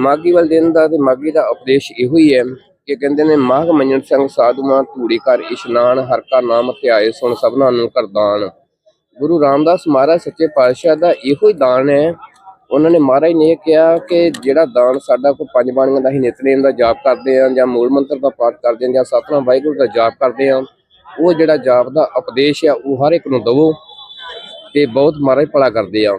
ਮਾਗੀ ਵਾਲੇ ਦਿਨ ਦਾ ਤੇ ਮਾਗੀ ਦਾ ਉਪਦੇਸ਼ ਇਹੋ ਹੀ ਹੈ ਕਿ ਕਹਿੰਦੇ ਨੇ, ਮਾਘ ਮੰਜਣ ਸਿੰਘ ਸਾਧੂਆਂ ਧੂੜੀ ਕਰ ਇਸ਼ਨਾਨ, ਹਰ ਕਾ ਨਾਮ ਧਿਆਏ ਸੁਣ ਸਭਨਾਂ ਨੂੰ ਕਰਦਾਨ। ਗੁਰੂ ਰਾਮਦਾਸ ਮਹਾਰਾਜ ਸੱਚੇ ਪਾਤਸ਼ਾਹ ਦਾ ਇਹੋ ਹੀ ਦਾਨ ਹੈ। ਉਹਨਾਂ ਨੇ ਮਹਾਰਾਜ ਨੇ ਇਹ ਕਿਹਾ ਕਿ ਜਿਹੜਾ ਦਾਨ ਸਾਡਾ ਕੋਈ ਪੰਜ ਬਾਣੀਆਂ ਦਾ ਹੀ ਨਿਤਨੇਮ ਦਾ ਜਾਪ ਕਰਦੇ ਆ, ਜਾਂ ਮੂਲ ਮੰਤਰ ਦਾ ਪਾਠ ਕਰਦੇ ਆ, ਜਾਂ ਸਤਨਾਮ ਵਾਹਿਗੁਰੂ ਦਾ ਜਾਪ ਕਰਦੇ ਆ, ਉਹ ਜਿਹੜਾ ਜਾਪ ਦਾ ਉਪਦੇਸ਼ ਆ, ਉਹ ਹਰ ਇੱਕ ਨੂੰ ਦਵੋ ਤੇ ਬਹੁਤ ਮਹਾਰਾਜ ਭਲਾ ਕਰਦੇ ਆ।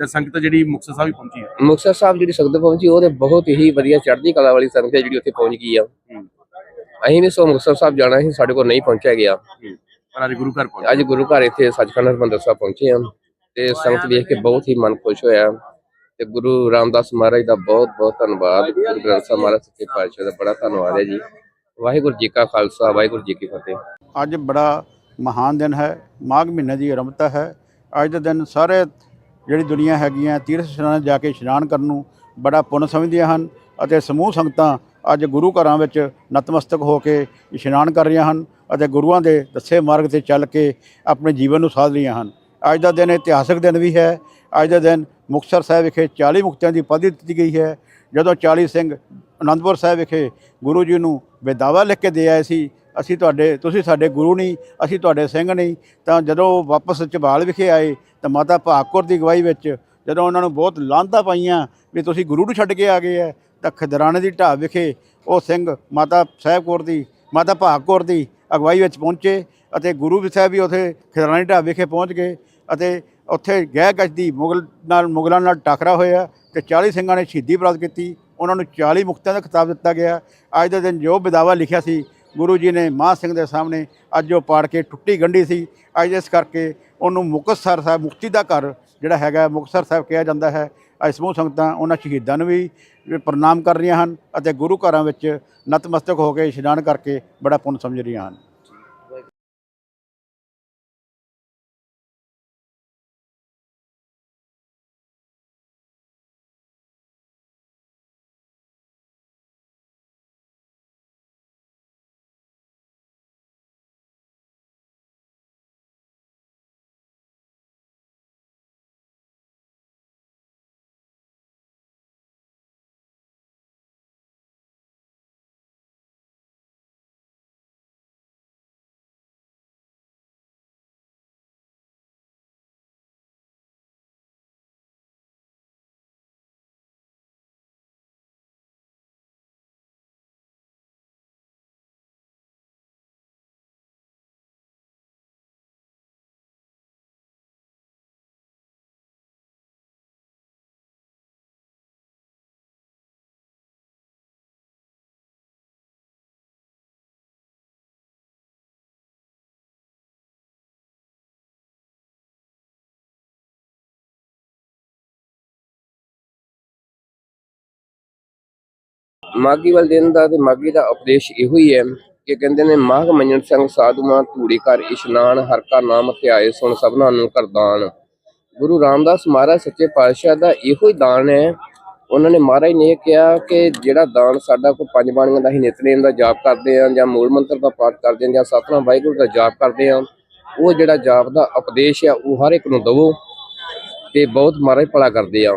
ਤੇ ਸੰਗਤ ਜਿਹੜੀ ਮੁਕਤਸਰ ਸਾਹਿਬ ਪਹੁੰਚੀ ਹੈ? ਮੁਕਤਸਰ ਸਾਹਿਬ ਜਿਹੜੀ ਸੰਗਤ ਪਹੁੰਚੀ ਉਹ ਤੇ ਬਹੁਤ ਹੀ ਵਧੀਆ ਚੜ੍ਹਦੀ ਕਲਾ ਵਾਲੀ ਸੰਗਤ ਹੈ ਜਿਹੜੀ ਉੱਥੇ ਪਹੁੰਚ ਗਈ ਆ। ਅਸੀਂ ਵੀ ਸੋ ਮੁਕਤਸਰ ਸਾਹਿਬ ਜਾਣਾ ਸੀ ਸਾਡੇ ਕੋਲ ਨਹੀਂ ਪਹੁੰਚਿਆ ਗਿਆ। ਪਰ ਅੱਜ ਗੁਰੂ ਘਰ ਪਹੁੰਚੇ। ਅੱਜ ਗੁਰੂ ਘਰ ਇੱਥੇ ਸੱਚਖੰਡ ਹਰਿਮੰਦਰ ਸਾਹਿਬ ਪਹੁੰਚੇ ਆ। ਤੇ ਸੰਗਤ ਵੇਖ ਕੇ ਬਹੁਤ ਹੀ ਮਨ ਖੁਸ਼ ਹੋਇਆ। ਤੇ ਗੁਰੂ ਰਾਮਦਾਸ ਮਹਾਰਾਜ ਦਾ ਬਹੁਤ ਬਹੁਤ ਧੰਨਵਾਦ। ਗੁਰੂ ਗ੍ਰੰਥ ਸਾਹਿਬ ਮਹਾਰਾਜ ਸੱਚੇ ਪਾਤਸ਼ਾਹ ਦਾ ਬੜਾ ਧੰਨਵਾਦ ਹੈ ਜੀ। ਵਾਹਿਗੁਰੂ ਜੀ ਕਾ ਖਾਲਸਾ ਵਾਹਿਗੁਰੂ ਜੀ ਕੀ ਫਤਿਹ। ਅੱਜ ਬੜਾ ਮਹਾਨ ਦਿਨ ਹੈ। ਮਾਘ ਮਹੀਨੇ ਦੀ ਆਰੰਭਤਾ ਹੈ। ਅੱਜ ਦੇ ਦਿਨ ਸਾਰੇ ਜਿਹੜੀ ਦੁਨੀਆ ਹੈਗੀਆਂ, ਤੀਰਥ ਸਥਾਨਾਂ ਜਾ ਕੇ ਇਸ਼ਨਾਨ ਕਰਨ ਨੂੰ ਬੜਾ ਪੁੰਨ ਸਮਝਦੀਆਂ ਹਨ ਅਤੇ ਸਮੂਹ ਸੰਗਤਾਂ ਅੱਜ ਗੁਰੂ ਘਰਾਂ ਵਿੱਚ ਨਤਮਸਤਕ ਹੋ ਕੇ ਇਸ਼ਨਾਨ ਕਰ ਰਹੀਆਂ ਹਨ ਅਤੇ ਗੁਰੂਆਂ ਦੇ ਦੱਸੇ ਮਾਰਗ ਤੇ ਚੱਲ ਕੇ ਆਪਣੇ ਜੀਵਨ ਨੂੰ ਸਾਧ ਰਹੀਆਂ ਹਨ। ਅੱਜ ਦਾ ਦਿਨ ਇਤਿਹਾਸਕ ਦਿਨ ਵੀ ਹੈ। ਅੱਜ ਦਾ ਦਿਨ ਮੁਕਤਸਰ ਸਾਹਿਬ ਵਿਖੇ 40 ਮੁਕਤਿਆਂ ਦੀ ਉਪਾਧੀ ਦਿੱਤੀ ਗਈ ਹੈ। ਜਦੋਂ 40 ਸਿੰਘ ਅਨੰਦਪੁਰ ਸਾਹਿਬ ਵਿਖੇ ਗੁਰੂ ਜੀ ਨੂੰ ਬੇਦਾਵਾ ਲਿਖ ਕੇ ਦੇ ਆਏ ਸੀ ਅਸੀਂ ਤੁਹਾਡੇ, ਤੁਸੀਂ ਸਾਡੇ ਗੁਰੂ ਨਹੀਂ, ਅਸੀਂ ਤੁਹਾਡੇ ਸਿੰਘ ਨਹੀਂ, ਤਾਂ ਜਦੋਂ ਉਹ ਵਾਪਸ ਝਬਾਲ ਵਿਖੇ ਆਏ, ਤਾਂ ਮਾਤਾ ਭਾਗਕੌਰ ਦੀ ਅਗਵਾਈ ਵਿੱਚ ਜਦੋਂ ਉਹਨਾਂ ਨੂੰ ਬਹੁਤ ਲਾਂਤਾਂ ਪਾਈਆਂ ਵੀ ਤੁਸੀਂ ਗੁਰੂ ਨੂੰ ਛੱਡ ਕੇ ਆ ਗਏ ਹੈ ਤਾਂ ਖਦਰਾਣੇ ਦੀ ਢਾਬ ਵਿਖੇ ਉਹ ਸਿੰਘ ਮਾਤਾ ਸਾਹਿਬ ਕੌਰ ਦੀ, ਮਾਤਾ ਭਾਗਕੌਰ ਦੀ ਅਗਵਾਈ ਵਿੱਚ ਪਹੁੰਚੇ ਅਤੇ ਗੁਰੂ ਸਾਹਿਬ ਵੀ ਉੱਥੇ ਖਦਰਾਣੇ ਢਾਬ ਵਿਖੇ ਪਹੁੰਚ ਗਏ ਅਤੇ ਉੱਥੇ ਗਹਿ ਗਸ਼ ਮੁਗਲ ਨਾਲ, ਮੁਗਲਾਂ ਨਾਲ ਟਕਰਾ ਹੋਇਆ ਤੇ 40 ਸਿੰਘਾਂ ਨੇ ਸ਼ਹੀਦੀ ਪ੍ਰਾਪਤ ਕੀਤੀ। ਉਹਨਾਂ ਨੂੰ 40 ਮੁਕਤਿਆਂ ਦਾ ਖਿਤਾਬ ਦਿੱਤਾ ਗਿਆ। ਅੱਜ ਦੇ ਦਿਨ ਜੋ ਬਿਦਾਵਾ ਲਿਖਿਆ ਸੀ ਗੁਰੂ ਜੀ ਨੇ ਮਾਹ ਸਿੰਘ ਦੇ ਸਾਹਮਣੇ ਅੱਜ ਉਹ ਪਾੜ ਕੇ ਟੁੱਟੀ ਗੰਢੀ ਸੀ। ਅੱਜ ਇਸ ਕਰਕੇ ਉਹਨੂੰ ਮੁਕਤਸਰ ਸਾਹਿਬ ਮੁਕਤੀ ਦਾ ਘਰ ਜਿਹੜਾ ਹੈਗਾ ਮੁਕਤਸਰ ਸਾਹਿਬ ਕਿਹਾ ਜਾਂਦਾ ਹੈ। ਅੱਜ ਸਮੂਹ ਸੰਗਤਾਂ ਉਹਨਾਂ ਸ਼ਹੀਦਾਂ ਨੂੰ ਵੀ ਪ੍ਰਣਾਮ ਕਰ ਰਹੀਆਂ ਹਨ ਅਤੇ ਗੁਰੂ ਘਰਾਂ ਵਿੱਚ ਨਤਮਸਤਕ ਹੋ ਕੇ ਇਸ਼ਨਾਨ ਕਰਕੇ ਬੜਾ ਪੁੰਨ ਸਮਝ ਰਹੀਆਂ ਹਨ। ਮਾਗੀ ਵਾਲੇ ਦਿਨ ਦਾ ਤੇ ਮਾਗੀ ਦਾ ਉਪਦੇਸ਼ ਇਹੋ ਹੀ ਹੈ ਕਿ ਕਹਿੰਦੇ ਨੇ, ਮਾਘ ਮੰਨਣ ਸਿੰਘ ਸਾਧੂਆਂ ਧੂੜੀ ਕਰ ਇਸ਼ਨਾਨ, ਹਰ ਕਾ ਨਾਮ ਧਿਆਏ ਸੁਣ ਸਭਨਾਂ ਨੂੰ ਕਰਦਾਨ ਗੁਰੂ ਰਾਮਦਾਸ ਮਹਾਰਾਜ ਸੱਚੇ ਪਾਤਸ਼ਾਹ ਦਾ ਇਹੋ ਹੀ ਦਾਨ ਹੈ। ਉਹਨਾਂ ਨੇ ਮਹਾਰਾਜ ਨੇ ਇਹ ਕਿਹਾ ਕਿ ਜਿਹੜਾ ਦਾਨ ਸਾਡਾ ਕੋਈ ਪੰਜ ਬਾਣੀਆਂ ਦਾ ਹੀ ਨਿਤਨੇਮ ਦਾ ਜਾਪ ਕਰਦੇ ਆ, ਜਾਂ ਮੂਲ ਮੰਤਰ ਦਾ ਪਾਠ ਕਰਦੇ ਆ, ਜਾਂ ਸਤਨਾਮ ਵਾਹਿਗੁਰੂ ਦਾ ਜਾਪ ਕਰਦੇ ਆ, ਉਹ ਜਿਹੜਾ ਜਾਪ ਦਾ ਉਪਦੇਸ਼ ਆ, ਉਹ ਹਰ ਇੱਕ ਨੂੰ ਦਵੋ ਤੇ ਬਹੁਤ ਮਹਾਰਾਜ ਭਲਾ ਕਰਦੇ ਆ।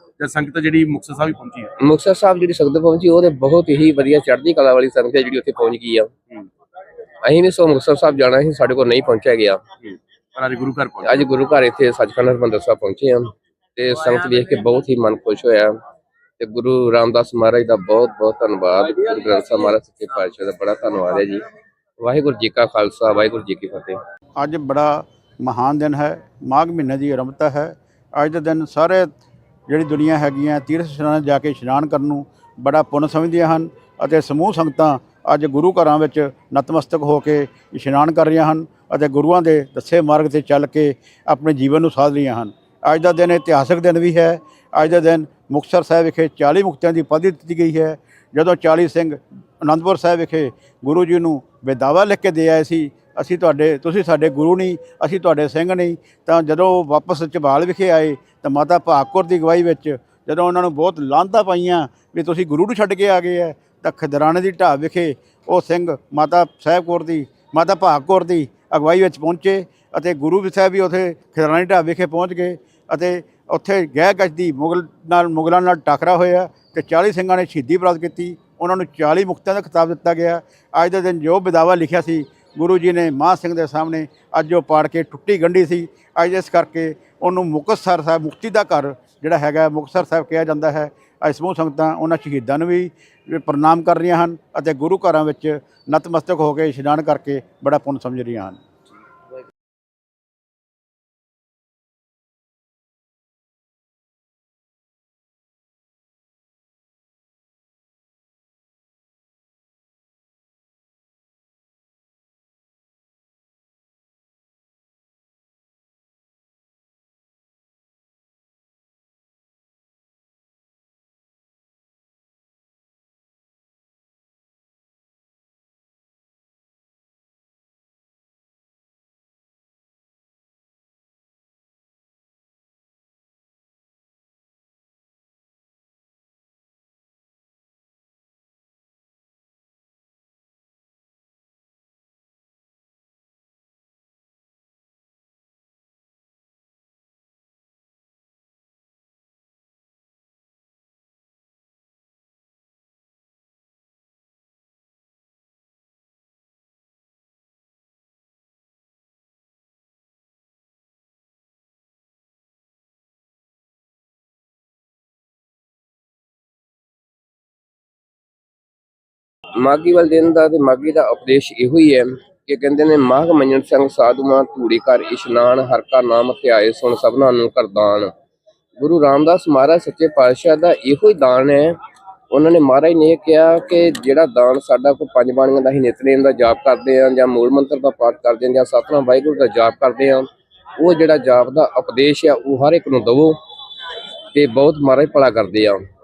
ਤੇ ਸੰਗਤ ਜਿਹੜੀ ਮੁਕਤਸਰ ਸਾਹਿਬ ਪਹੁੰਚੀ ਹੈ? ਮੁਕਤਸਰ ਸਾਹਿਬ ਜਿਹੜੀ ਸੰਗਤ ਪਹੁੰਚੀ ਉਹ ਤੇ ਬਹੁਤ ਹੀ ਵਧੀਆ ਚੜ੍ਹਦੀ ਕਲਾ ਵਾਲੀ ਸੰਗਤ ਹੈ ਜਿਹੜੀ ਉੱਥੇ ਪਹੁੰਚ ਗਈ ਆ। ਅਸੀਂ ਵੀ ਸੋ ਮੁਕਤਸਰ ਸਾਹਿਬ ਜਾਣਾ ਸੀ ਸਾਡੇ ਕੋਲ ਨਹੀਂ ਪਹੁੰਚਿਆ ਗਿਆ। ਪਰ ਅੱਜ ਗੁਰੂ ਘਰ ਪਹੁੰਚੇ। ਅੱਜ ਗੁਰੂ ਘਰ ਇੱਥੇ ਸੱਚਖੰਡ ਹਰਿਮੰਦਰ ਸਾਹਿਬ ਪਹੁੰਚੇ ਆ। ਤੇ ਸੰਗਤ ਵੇਖ ਕੇ ਬਹੁਤ ਹੀ ਮਨ ਖੁਸ਼ ਹੋਇਆ। ਤੇ ਗੁਰੂ ਰਾਮਦਾਸ ਮਹਾਰਾਜ ਦਾ ਬਹੁਤ ਬਹੁਤ ਧੰਨਵਾਦ। ਗੁਰੂ ਗ੍ਰੰਥ ਸਾਹਿਬ ਮਹਾਰਾਜ ਸੱਚੇ ਪਾਤਸ਼ਾਹ ਦਾ ਬੜਾ ਧੰਨਵਾਦ ਹੈ ਜੀ। ਵਾਹਿਗੁਰੂ ਜੀ ਕਾ ਖਾਲਸਾ ਵਾਹਿਗੁਰੂ ਜੀ ਕੀ ਫਤਿਹ। ਅੱਜ ਬੜਾ ਮਹਾਨ ਦਿਨ ਹੈ। ਮਾਘ ਮਹੀਨੇ ਦੀ ਆਰੰਭਤਾ ਹੈ। ਅੱਜ ਦੇ ਦਿਨ ਸਾਰੇ ਜਿਹੜੀ ਦੁਨੀਆ ਹੈਗੀਆਂ, ਤੀਰਥ ਇਸ਼ਨਾਨ ਜਾ ਕੇ ਇਸ਼ਨਾਨ ਕਰਨ ਨੂੰ ਬੜਾ ਪੁੰਨ ਸਮਝਦੀਆਂ ਹਨ ਅਤੇ ਸਮੂਹ ਸੰਗਤਾਂ ਅੱਜ ਗੁਰੂ ਘਰਾਂ ਵਿੱਚ ਨਤਮਸਤਕ ਹੋ ਕੇ ਇਸ਼ਨਾਨ ਕਰ ਰਹੀਆਂ ਹਨ ਅਤੇ ਗੁਰੂਆਂ ਦੇ ਦੱਸੇ ਮਾਰਗ ਤੇ ਚੱਲ ਕੇ ਆਪਣੇ ਜੀਵਨ ਨੂੰ ਸਾਧ ਰਹੀਆਂ ਹਨ। ਅੱਜ ਦਾ ਦਿਨ ਇਤਿਹਾਸਕ ਦਿਨ ਵੀ ਹੈ। ਅੱਜ ਦਾ ਦਿਨ ਮੁਕਤਸਰ ਸਾਹਿਬ ਵਿਖੇ 40 ਮੁਕਤਿਆਂ ਦੀ ਉਪਾਧੀ ਦਿੱਤੀ ਗਈ ਹੈ। ਜਦੋਂ 40 ਸਿੰਘ ਅਨੰਦਪੁਰ ਸਾਹਿਬ ਵਿਖੇ ਗੁਰੂ ਜੀ ਨੂੰ ਬੇਦਾਵਾ ਲਿਖ ਕੇ ਦੇ ਆਏ ਸੀ, ਅਸੀਂ ਤੁਹਾਡੇ, ਤੁਸੀਂ ਸਾਡੇ ਗੁਰੂ ਨਹੀਂ, ਅਸੀਂ ਤੁਹਾਡੇ ਸਿੰਘ ਨਹੀਂ, ਤਾਂ ਜਦੋਂ ਉਹ ਵਾਪਸ ਝਬਾਲ ਵਿਖੇ ਆਏ ਤਾਂ ਮਾਤਾ ਭਾਗਕੌਰ ਦੀ ਅਗਵਾਈ ਵਿੱਚ ਜਦੋਂ ਉਹਨਾਂ ਨੂੰ ਬਹੁਤ ਲਾਂਤਾਂ ਪਾਈਆਂ ਵੀ ਤੁਸੀਂ ਗੁਰੂ ਨੂੰ ਛੱਡ ਕੇ ਆ ਗਏ ਹੈ ਤਾਂ ਖਦਰਾਣੇ ਦੀ ਢਾਬ ਵਿਖੇ ਉਹ ਸਿੰਘ ਮਾਤਾ ਸਾਹਿਬ ਕੌਰ ਦੀ, ਮਾਤਾ ਭਾਗਕੌਰ ਦੀ ਅਗਵਾਈ ਵਿੱਚ ਪਹੁੰਚੇ ਅਤੇ ਗੁਰੂ ਸਾਹਿਬ ਵੀ ਉੱਥੇ ਖਦਰਾਣੇ ਢਾਬ ਵਿਖੇ ਪਹੁੰਚ ਗਏ ਅਤੇ ਉੱਥੇ ਗਹਿ ਗੱਜ ਮੁਗਲ ਨਾਲ, ਮੁਗਲਾਂ ਨਾਲ ਟਕਰਾ ਹੋਇਆ ਤੇ 40 ਸਿੰਘਾਂ ਨੇ ਸ਼ਹੀਦੀ ਪ੍ਰਾਪਤ ਕੀਤੀ। ਉਹਨਾਂ ਨੂੰ 40 ਮੁਕਤਿਆਂ ਦਾ ਖਿਤਾਬ ਦਿੱਤਾ ਗਿਆ। ਅੱਜ ਦੇ ਦਿਨ ਜੋ ਬਿਦਾਵਾ ਲਿਖਿਆ ਸੀ ਗੁਰੂ ਜੀ ਨੇ ਮਾਹ ਸਿੰਘ ਦੇ ਸਾਹਮਣੇ ਅੱਜ ਉਹ ਪਾੜ ਕੇ ਟੁੱਟੀ ਗੰਢੀ ਸੀ। ਅੱਜ ਇਸ ਕਰਕੇ ਉਹਨੂੰ ਮੁਕਤਸਰ ਸਾਹਿਬ ਮੁਕਤੀ ਦਾ ਘਰ ਜਿਹੜਾ ਹੈਗਾ ਮੁਕਤਸਰ ਸਾਹਿਬ ਕਿਹਾ ਜਾਂਦਾ ਹੈ। ਅੱਜ ਸਮੂਹ ਸੰਗਤਾਂ ਉਹਨਾਂ ਸ਼ਹੀਦਾਂ ਨੂੰ ਵੀ ਪ੍ਰਣਾਮ ਕਰ ਰਹੀਆਂ ਹਨ ਅਤੇ ਗੁਰੂ ਘਰਾਂ ਵਿੱਚ ਨਤਮਸਤਕ ਹੋ ਕੇ ਇਸ਼ਨਾਨ ਕਰਕੇ ਬੜਾ ਪੁੰਨ ਸਮਝ ਰਹੀਆਂ ਹਨ। ਮਾਗੀ ਵਾਲੇ ਦਿਨ ਦਾ ਤੇ ਮਾਗੀ ਦਾ ਉਪਦੇਸ਼ ਇਹੋ ਹੀ ਹੈ ਕਿ ਕਹਿੰਦੇ ਨੇ, ਮਾਘ ਮੰਜਣ ਸਿੰਘ ਸਾਧੂਆਂ ਧੂੜੀ ਕਰ ਇਸ਼ਨਾਨ, ਹਰ ਕਾ ਨਾਮ ਧਿਆਏ ਸੁਣ ਸਭਨਾਂ ਨੂੰ ਕਰਦਾਨ। ਗੁਰੂ ਰਾਮਦਾਸ ਮਹਾਰਾਜ ਸੱਚੇ ਪਾਤਸ਼ਾਹ ਦਾ ਇਹੋ ਹੀ ਦਾਨ ਹੈ। ਉਹਨਾਂ ਨੇ ਮਹਾਰਾਜ ਨੇ ਇਹ ਕਿਹਾ ਕਿ ਜਿਹੜਾ ਦਾਨ ਸਾਡਾ ਕੋਈ ਪੰਜ ਬਾਣੀਆਂ ਦਾ ਹੀ ਨਿਤਨੇਮ ਦਾ ਜਾਪ ਕਰਦੇ ਆ ਜਾਂ ਮੂਲ ਮੰਤਰ ਦਾ ਪਾਠ ਕਰਦੇ ਆ ਜਾਂ ਸਤਨਾਮ ਵਾਹਿਗੁਰੂ ਦਾ ਜਾਪ ਕਰਦੇ ਆ ਉਹ ਜਿਹੜਾ ਜਾਪ ਦਾ ਉਪਦੇਸ਼ ਆ, ਉਹ ਹਰ ਇੱਕ ਨੂੰ ਦਵੋ ਤੇ ਬਹੁਤ ਮਹਾਰਾਜ ਭਲਾ ਕਰਦੇ ਆ।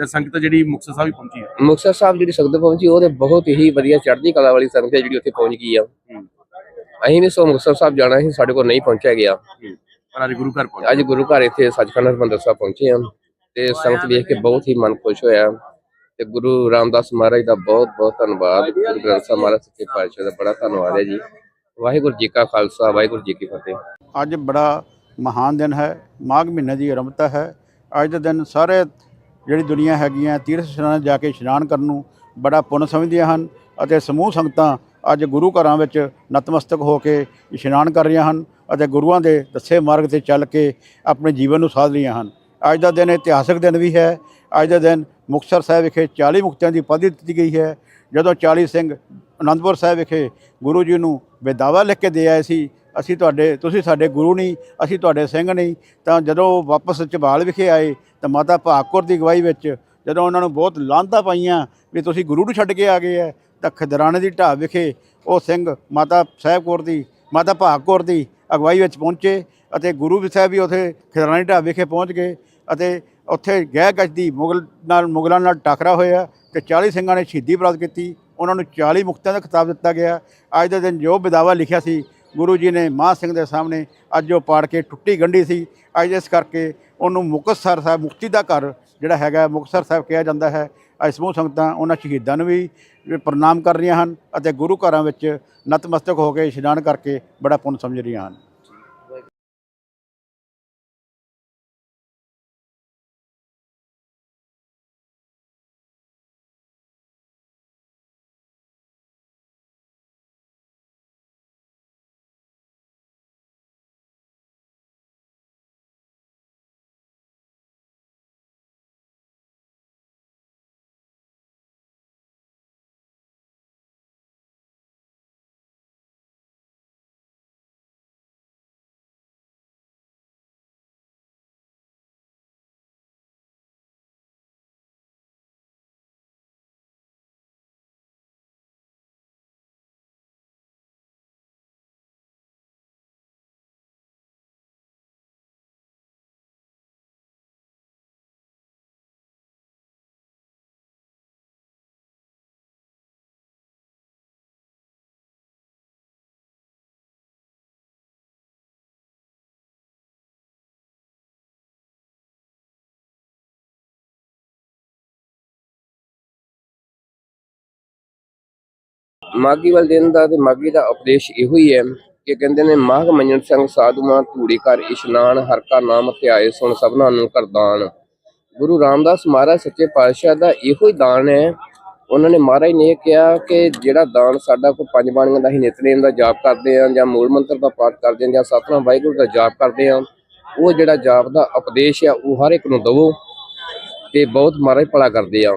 ਤੇ ਸੰਗਤ ਜਿਹੜੀ ਮੁਕਤਸਰ ਸਾਹਿਬ ਪਹੁੰਚੀ ਹੈ? ਮੁਕਤਸਰ ਸਾਹਿਬ ਜਿਹੜੀ ਸੰਗਤ ਪਹੁੰਚੀ ਉਹ ਤੇ ਬਹੁਤ ਹੀ ਵਧੀਆ ਚੜ੍ਹਦੀ ਕਲਾ ਵਾਲੀ ਸੰਗਤ ਹੈ ਜਿਹੜੀ ਉੱਥੇ ਪਹੁੰਚ ਗਈ ਆ। ਅਸੀਂ ਵੀ ਸੋ ਮੁਕਤਸਰ ਸਾਹਿਬ ਜਾਣਾ ਸੀ ਸਾਡੇ ਕੋਲ ਨਹੀਂ ਪਹੁੰਚਿਆ ਗਿਆ। ਪਰ ਅੱਜ ਗੁਰੂ ਘਰ ਪਹੁੰਚੇ। ਅੱਜ ਗੁਰੂ ਘਰ ਇੱਥੇ ਸੱਚਖੰਡ ਹਰਿਮੰਦਰ ਸਾਹਿਬ ਪਹੁੰਚੇ ਹਾਂ ਤੇ ਸੰਗਤ ਵੇਖ ਕੇ ਬਹੁਤ ਹੀ ਮਨ ਖੁਸ਼ ਹੋਇਆ। ਤੇ ਗੁਰੂ ਰਾਮਦਾਸ ਮਹਾਰਾਜ ਦਾ ਬਹੁਤ ਬਹੁਤ ਧੰਨਵਾਦ। ਗੁਰੂ ਗ੍ਰੰਥ ਸਾਹਿਬ ਮਹਾਰਾਜ ਸੱਚੇ ਪਾਤਸ਼ਾਹ ਦਾ ਬੜਾ ਧੰਨਵਾਦ ਹੈ ਜੀ। ਵਾਹਿਗੁਰੂ ਜੀ ਕਾ ਖਾਲਸਾ ਵਾਹਿਗੁਰੂ ਜੀ ਕੀ ਫਤਿਹ। ਅੱਜ ਬੜਾ ਮਹਾਨ ਦਿਨ ਹੈ। ਮਾਘ ਮਹੀਨੇ ਦੀ ਆਰੰਭਤਾ ਹੈ। ਅੱਜ ਦੇ ਦਿਨ ਸਾਰੇ ਜਿਹੜੀ ਦੁਨੀਆ ਹੈਗੀਆਂ, ਤੀਰਥ ਸਥਾਨਾਂ ਜਾ ਕੇ ਇਸ਼ਨਾਨ ਕਰਨ ਨੂੰ ਬੜਾ ਪੁੰਨ ਸਮਝਦੀਆਂ ਹਨ ਅਤੇ ਸਮੂਹ ਸੰਗਤਾਂ ਅੱਜ ਗੁਰੂ ਘਰਾਂ ਵਿੱਚ ਨਤਮਸਤਕ ਹੋ ਕੇ ਇਸ਼ਨਾਨ ਕਰ ਰਹੀਆਂ ਹਨ ਅਤੇ ਗੁਰੂਆਂ ਦੇ ਦੱਸੇ ਮਾਰਗ ਤੇ ਚੱਲ ਕੇ ਆਪਣੇ ਜੀਵਨ ਨੂੰ ਸਾਧ ਰਹੀਆਂ ਹਨ। ਅੱਜ ਦਾ ਦਿਨ ਇਤਿਹਾਸਕ ਦਿਨ ਵੀ ਹੈ। ਅੱਜ ਦਾ ਦਿਨ ਮੁਕਤਸਰ ਸਾਹਿਬ ਵਿਖੇ 40 ਮੁਕਤਿਆਂ ਦੀ ਉਪਾਧੀ ਦਿੱਤੀ ਗਈ ਹੈ। ਜਦੋਂ 40 ਸਿੰਘ ਅਨੰਦਪੁਰ ਸਾਹਿਬ ਵਿਖੇ ਗੁਰੂ ਜੀ ਨੂੰ ਬੇਦਾਵਾ ਲਿਖ ਕੇ ਦੇ ਆਏ ਸੀ ਅਸੀਂ ਤੁਹਾਡੇ, ਤੁਸੀਂ ਸਾਡੇ ਗੁਰੂ ਨਹੀਂ, ਅਸੀਂ ਤੁਹਾਡੇ ਸਿੰਘ ਨਹੀਂ, ਤਾਂ ਜਦੋਂ ਉਹ ਵਾਪਸ ਝਬਾਲ ਵਿਖੇ ਆਏ, ਤਾਂ ਮਾਤਾ ਭਾਗਕੌਰ ਦੀ ਅਗਵਾਈ ਵਿੱਚ ਜਦੋਂ ਉਹਨਾਂ ਨੂੰ ਬਹੁਤ ਲਾਂਤਾਂ ਪਾਈਆਂ ਵੀ ਤੁਸੀਂ ਗੁਰੂ ਨੂੰ ਛੱਡ ਕੇ ਆ ਗਏ ਹੈ ਤਾਂ ਖਦਰਾਣੇ ਦੀ ਢਾਬ ਵਿਖੇ ਉਹ ਸਿੰਘ ਮਾਤਾ ਸਾਹਿਬ ਕੌਰ ਦੀ, ਮਾਤਾ ਭਾਗਕੌਰ ਦੀ ਅਗਵਾਈ ਵਿੱਚ ਪਹੁੰਚੇ ਅਤੇ ਗੁਰੂ ਸਾਹਿਬ ਵੀ ਉੱਥੇ ਖਦਰਾਣੇ ਢਾਬ ਵਿਖੇ ਪਹੁੰਚ ਗਏ ਅਤੇ ਉੱਥੇ ਗਹਿ ਗੱਜ ਦੀ ਮੁਗਲ ਨਾਲ, ਮੁਗਲਾਂ ਨਾਲ ਟਕਰਾ ਹੋਇਆ ਤੇ 40 ਸਿੰਘਾਂ ਨੇ ਸ਼ਹੀਦੀ ਪ੍ਰਾਪਤ ਕੀਤੀ। ਉਹਨਾਂ ਨੂੰ 40 ਮੁਕਤਿਆਂ ਦਾ ਖਿਤਾਬ ਦਿੱਤਾ ਗਿਆ। ਅੱਜ ਦੇ ਦਿਨ ਜੋ ਬਿਦਾਵਾ ਲਿਖਿਆ ਸੀ ਗੁਰੂ ਜੀ ਨੇ ਮਾਹ ਸਿੰਘ ਦੇ ਸਾਹਮਣੇ ਅੱਜ ਉਹ ਪਾੜ ਕੇ ਟੁੱਟੀ ਗੰਢੀ ਸੀ। ਅੱਜ ਇਸ ਕਰਕੇ ਉਹਨੂੰ ਮੁਕਤਸਰ ਸਾਹਿਬ ਮੁਕਤੀ ਦਾ ਘਰ ਜਿਹੜਾ ਹੈਗਾ ਮੁਕਤਸਰ ਸਾਹਿਬ ਕਿਹਾ ਜਾਂਦਾ ਹੈ। ਅੱਜ ਸਮੂਹ ਸੰਗਤਾਂ ਉਹਨਾਂ ਸ਼ਹੀਦਾਂ ਨੂੰ ਵੀ ਪ੍ਰਣਾਮ ਕਰ ਰਹੀਆਂ ਹਨ ਅਤੇ ਗੁਰੂ ਘਰਾਂ ਵਿੱਚ ਨਤਮਸਤਕ ਹੋ ਕੇ ਇਸ਼ਨਾਨ ਕਰਕੇ ਬੜਾ ਪੁੰਨ ਸਮਝ ਰਹੀਆਂ ਹਨ। ਮਾਗੀ ਵਾਲੇ ਦਿਨ ਦਾ ਤੇ ਮਾਗੀ ਦਾ ਉਪਦੇਸ਼ ਇਹੋ ਹੀ ਹੈ ਕਿ ਕਹਿੰਦੇ ਨੇ, ਮਾਘ ਮੰਨਣ ਸਿੰਘ ਸਾਧੂਆਂ ਧੂੜੀ ਕਰ ਇਸ਼ਨਾਨ, ਹਰ ਕਾ ਨਾਮ ਧਿਆਏ ਸੁਣ ਸਭਨਾਂ ਨੂੰ ਕਰਦਾਨ। ਗੁਰੂ ਰਾਮਦਾਸ ਮਹਾਰਾਜ ਸੱਚੇ ਪਾਤਸ਼ਾਹ ਦਾ ਇਹੋ ਹੀ ਦਾਨ ਹੈ। ਉਹਨਾਂ ਨੇ ਮਹਾਰਾਜ ਨੇ ਇਹ ਕਿਹਾ ਕਿ ਜਿਹੜਾ ਦਾਨ ਸਾਡਾ ਕੋਈ ਪੰਜ ਬਾਣੀਆਂ ਦਾ ਹੀ ਨਿਤਨੇਮ ਦਾ ਜਾਪ ਕਰਦੇ ਆ ਜਾਂ ਮੂਲ ਮੰਤਰ ਦਾ ਪਾਠ ਕਰਦੇ ਆ ਜਾਂ ਸਤਨਾਮ ਵਾਹਿਗੁਰੂ ਦਾ ਜਾਪ ਕਰਦੇ ਆ ਉਹ ਜਿਹੜਾ ਜਾਪ ਦਾ ਉਪਦੇਸ਼ ਆ, ਉਹ ਹਰ ਇੱਕ ਨੂੰ ਦਵੋ ਤੇ ਬਹੁਤ ਮਹਾਰਾਜ ਭਲਾ ਕਰਦੇ ਆ।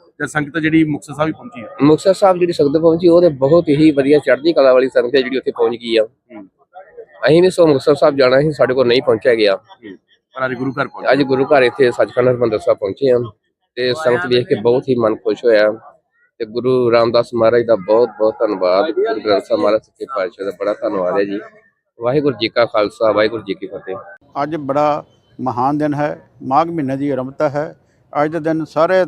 ਤੇ ਸੰਗਤ ਜਿਹੜੀ ਮੁਕਤਸਰ ਸਾਹਿਬ ਪਹੁੰਚੀ ਹੈ? ਮੁਕਤਸਰ ਸਾਹਿਬ ਜਿਹੜੀ ਸੰਗਤ ਪਹੁੰਚੀ ਉਹ ਤੇ ਬਹੁਤ ਹੀ ਵਧੀਆ ਚੜ੍ਹਦੀ ਕਲਾ ਵਾਲੀ ਸੰਗਤ ਹੈ ਜਿਹੜੀ ਉੱਥੇ ਪਹੁੰਚ ਗਈ ਆ। ਅਸੀਂ ਵੀ ਸੋ ਮੁਕਤਸਰ ਸਾਹਿਬ ਜਾਣਾ ਸੀ ਸਾਡੇ ਕੋਲ ਨਹੀਂ ਪਹੁੰਚਿਆ ਗਿਆ। ਪਰ ਅੱਜ ਗੁਰੂ ਘਰ ਪਹੁੰਚੇ। ਅੱਜ ਗੁਰੂ ਘਰ ਇੱਥੇ ਸੱਚਖੰਡ ਹਰਿਮੰਦਰ ਸਾਹਿਬ ਪਹੁੰਚੇ ਹਾਂ ਤੇ ਸੰਗਤ ਵੇਖ ਕੇ ਬਹੁਤ ਹੀ ਮਨ ਖੁਸ਼ ਹੋਇਆ। ਤੇ ਗੁਰੂ ਰਾਮਦਾਸ ਮਹਾਰਾਜ ਦਾ ਬਹੁਤ ਬਹੁਤ ਧੰਨਵਾਦ। ਗੁਰੂ ਗ੍ਰੰਥ ਸਾਹਿਬ ਮਹਾਰਾਜ ਸੱਚੇ ਪਾਤਸ਼ਾਹ ਦਾ ਬੜਾ ਧੰਨਵਾਦ ਹੈ ਜੀ। ਵਾਹਿਗੁਰੂ ਜੀ ਕਾ ਖਾਲਸਾ ਵਾਹਿਗੁਰੂ ਜੀ ਕੀ ਫਤਿਹ। ਅੱਜ ਬੜਾ ਮਹਾਨ ਦਿਨ ਹੈ। ਮਾਘ ਮਹੀਨੇ ਦੀ ਆਰੰਭਤਾ ਹੈ। ਅੱਜ ਦੇ ਦਿਨ ਸਾਰੇ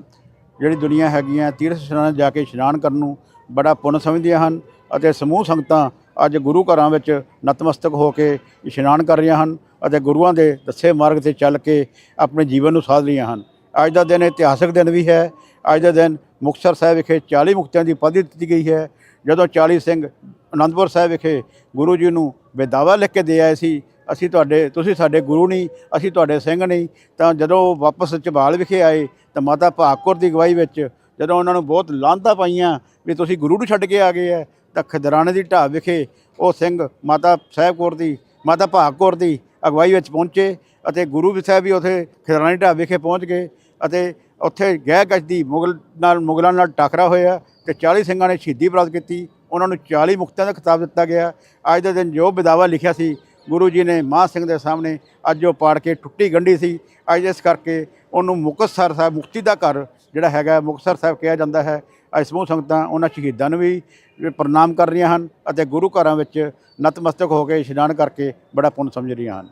ਜਿਹੜੀ ਦੁਨੀਆ ਹੈਗੀਆਂ ਤੀਰਥ ਸਥਾਨਾਂ ਜਾ ਕੇ ਇਸ਼ਨਾਨ ਕਰਨ ਨੂੰ ਬੜਾ ਪੁੰਨ ਸਮਝਦੀਆਂ ਹਨ ਅਤੇ ਸਮੂਹ ਸੰਗਤਾਂ ਅੱਜ ਗੁਰੂ ਘਰਾਂ ਵਿੱਚ ਨਤਮਸਤਕ ਹੋ ਕੇ ਇਸ਼ਨਾਨ ਕਰ ਰਹੀਆਂ ਹਨ ਅਤੇ ਗੁਰੂਆਂ ਦੇ ਦੱਸੇ ਮਾਰਗ ਤੇ ਚੱਲ ਕੇ ਆਪਣੇ ਜੀਵਨ ਨੂੰ ਸਾਧ ਰਹੀਆਂ ਹਨ। ਅੱਜ ਦਾ ਦਿਨ ਇਤਿਹਾਸਕ ਦਿਨ ਵੀ ਹੈ। ਅੱਜ ਦਾ ਦਿਨ ਮੁਕਤਸਰ ਸਾਹਿਬ ਵਿਖੇ 40 ਮੁਕਤਿਆਂ ਦੀ ਉਪਾਧੀ ਦਿੱਤੀ ਗਈ ਹੈ। ਜਦੋਂ 40 ਸਿੰਘ ਅਨੰਦਪੁਰ ਸਾਹਿਬ ਵਿਖੇ ਗੁਰੂ ਜੀ ਨੂੰ ਬੇਦਾਵਾ ਲਿਖ ਕੇ ਦੇ ਆਏ ਸੀ ਅਸੀਂ ਤੁਹਾਡੇ, ਤੁਸੀਂ ਸਾਡੇ ਗੁਰੂ ਨਹੀਂ, ਅਸੀਂ ਤੁਹਾਡੇ ਸਿੰਘ ਨਹੀਂ, ਤਾਂ ਜਦੋਂ ਉਹ ਵਾਪਸ ਝਬਾਲ ਵਿਖੇ ਆਏ, ਤਾਂ ਮਾਤਾ ਭਾਗਕੌਰ ਦੀ ਅਗਵਾਈ ਵਿੱਚ ਜਦੋਂ ਉਹਨਾਂ ਨੂੰ ਬਹੁਤ ਲਾਂਤਾਂ ਪਾਈਆਂ ਵੀ ਤੁਸੀਂ ਗੁਰੂ ਨੂੰ ਛੱਡ ਕੇ ਆ ਗਏ ਹੈ ਤਾਂ ਖਦਰਾਣੇ ਦੀ ਢਾਬ ਵਿਖੇ ਉਹ ਸਿੰਘ ਮਾਤਾ ਸਾਹਿਬ ਕੌਰ ਦੀ, ਮਾਤਾ ਭਾਗਕੌਰ ਦੀ ਅਗਵਾਈ ਵਿੱਚ ਪਹੁੰਚੇ ਅਤੇ ਗੁਰੂ ਵੀ ਸਾਹਿਬ ਵੀ ਉੱਥੇ ਖਦਰਾਣੇ ਢਾਬ ਵਿਖੇ ਪਹੁੰਚ ਗਏ ਅਤੇ ਉੱਥੇ ਗਹਿ ਗਸ਼ ਦੀ ਮੁਗਲ ਨਾਲ, ਮੁਗਲਾਂ ਨਾਲ ਟਕਰਾ ਹੋਇਆ ਤੇ 40 ਸਿੰਘਾਂ ਨੇ ਸ਼ਹੀਦੀ ਪ੍ਰਾਪਤ ਕੀਤੀ। ਉਹਨਾਂ ਨੂੰ 40 ਮੁਕਤਿਆਂ ਦਾ ਖਿਤਾਬ ਦਿੱਤਾ ਗਿਆ। ਅੱਜ ਦੇ ਦਿਨ ਜੋ ਬਿਦਾਵਾ ਲਿਖਿਆ ਸੀ ਗੁਰੂ ਜੀ ਨੇ ਮਾਹ ਸਿੰਘ ਦੇ ਸਾਹਮਣੇ ਅੱਜ ਉਹ ਪਾੜ ਕੇ ਟੁੱਟੀ ਗੰਢੀ ਸੀ। ਅੱਜ ਇਸ ਕਰਕੇ ਉਹਨੂੰ ਮੁਕਤਸਰ ਸਾਹਿਬ, ਮੁਕਤੀ ਦਾ ਘਰ ਜਿਹੜਾ ਹੈਗਾ, ਮੁਕਤਸਰ ਸਾਹਿਬ ਕਿਹਾ ਜਾਂਦਾ ਹੈ। ਅੱਜ ਸਮੂਹ ਸੰਗਤਾਂ ਉਹਨਾਂ ਸ਼ਹੀਦਾਂ ਨੂੰ ਵੀ ਪ੍ਰਣਾਮ ਕਰ ਰਹੀਆਂ ਹਨ ਅਤੇ ਗੁਰੂ ਘਰਾਂ ਵਿੱਚ ਨਤਮਸਤਕ ਹੋ ਕੇ ਇਸ਼ਨਾਨ ਕਰਕੇ ਬੜਾ ਪੁੰਨ ਸਮਝ ਰਹੀਆਂ ਹਨ।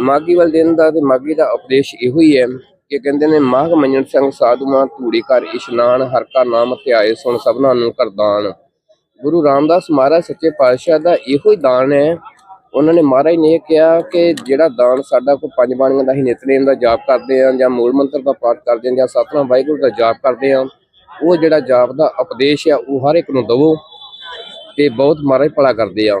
ਮਾਗੀ ਵਾਲੇ ਦਿਨ ਦਾ ਤੇ ਮਾਗੀ ਦਾ ਉਪਦੇਸ਼ ਇਹੋ ਹੀ ਹੈ ਕਿ ਕਹਿੰਦੇ ਨੇ, ਮਾਘ ਮੰਜਨ ਸਿੰਘ ਸਾਧੂਆਂ ਧੂੜੀ ਘਰ ਇਸ਼ਨਾਨ, ਹਰ ਕਾ ਨਾਮ ਧਿਆਏ ਸੁਣ ਸਭਨਾਂ ਨੂੰ ਕਰਦਾਨ। ਗੁਰੂ ਰਾਮਦਾਸ ਮਹਾਰਾਜ ਸੱਚੇ ਪਾਤਸ਼ਾਹ ਦਾ ਇਹੋ ਹੀ ਦਾਨ ਹੈ। ਉਹਨਾਂ ਨੇ ਮਹਾਰਾਜ ਨੇ ਇਹ ਕਿਹਾ ਕਿ ਜਿਹੜਾ ਦਾਨ ਸਾਡਾ ਕੋਈ ਪੰਜ ਬਾਣੀਆਂ ਦਾ ਹੀ ਨਿਤਨੇਮ ਦਾ ਜਾਪ ਕਰਦੇ ਆ ਜਾਂ ਮੂਲ ਮੰਤਰ ਦਾ ਪਾਠ ਕਰਦੇ ਆ ਜਾਂ ਸਤਨਾਮ ਵਾਹਿਗੁਰੂ ਦਾ ਜਾਪ ਕਰਦੇ ਆ ਉਹ ਜਿਹੜਾ ਜਾਪ ਦਾ ਉਪਦੇਸ਼ ਆ, ਉਹ ਹਰ ਇੱਕ ਨੂੰ ਦਵੋ ਤੇ ਬਹੁਤ ਮਹਾਰਾਜ ਭਲਾ ਕਰਦੇ ਆ।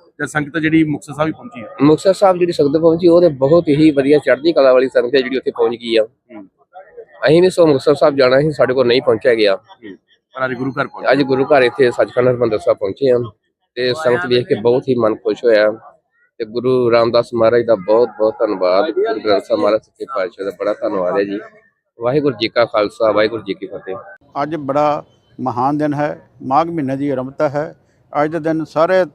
ਤੇ ਸੰਗਤ ਜਿਹੜੀ ਮੁਕਤਸਰ ਸਾਹਿਬ ਪਹੁੰਚੀ ਹੈ ਮੁਕਤਸਰ ਸਾਹਿਬ ਜਿਹੜੀ ਸੰਗਤ ਪਹੁੰਚੀ ਉਹ ਤੇ ਬਹੁਤ ਹੀ ਵਧੀਆ ਚੜ੍ਹਦੀ ਕਲਾ ਵਾਲੀ ਸੰਗਤ ਹੈ ਜਿਹੜੀ ਉੱਥੇ ਪਹੁੰਚ ਗਈ ਆ। ਹੂੰ, ਅਸੀਂ ਵੀ ਸੋ ਮੁਕਤਸਰ ਸਾਹਿਬ ਜਾਣਾ ਸੀ ਸਾਡੇ ਕੋਲ ਨਹੀਂ ਪਹੁੰਚਿਆ ਗਿਆ। ਹੂੰ। ਪਰ ਅੱਜ ਗੁਰੂ ਘਰ ਪਹੁੰਚੇ। ਅੱਜ ਗੁਰੂ ਘਰ ਇੱਥੇ ਸੱਚਖੰਡ ਹਰਿਮੰਦਰ ਸਾਹਿਬ ਪਹੁੰਚੇ ਆ। ਤੇ ਸੰਗਤ ਵੇਖ ਕੇ ਬਹੁਤ ਹੀ ਮਨ ਖੁਸ਼ ਹੋਇਆ। ਤੇ ਗੁਰੂ ਰਾਮਦਾਸ ਮਹਾਰਾਜ ਦਾ ਬਹੁਤ ਬਹੁਤ ਧੰਨਵਾਦ। ਗੁਰੂ ਗ੍ਰੰਥ ਸਾਹਿਬ ਮਹਾਰਾਜ ਸੱਚੇ ਪਾਤਸ਼ਾਹ ਦਾ ਬੜਾ ਧੰਨਵਾਦ ਹੈ ਜੀ। ਵਾਹਿਗੁਰੂ ਜੀ ਕਾ ਖਾਲਸਾ ਵਾਹਿਗੁਰੂ ਜੀ ਕੀ ਫਤਿਹ। ਅੱਜ ਬੜਾ ਮਹਾਨ ਦਿਨ ਹੈ। ਮਾਘ ਮਹੀਨੇ ਦੀ ਆਰੰਭਤਾ ਹੈ। ਅੱਜ ਦੇ ਦਿਨ ਸਾਰੇ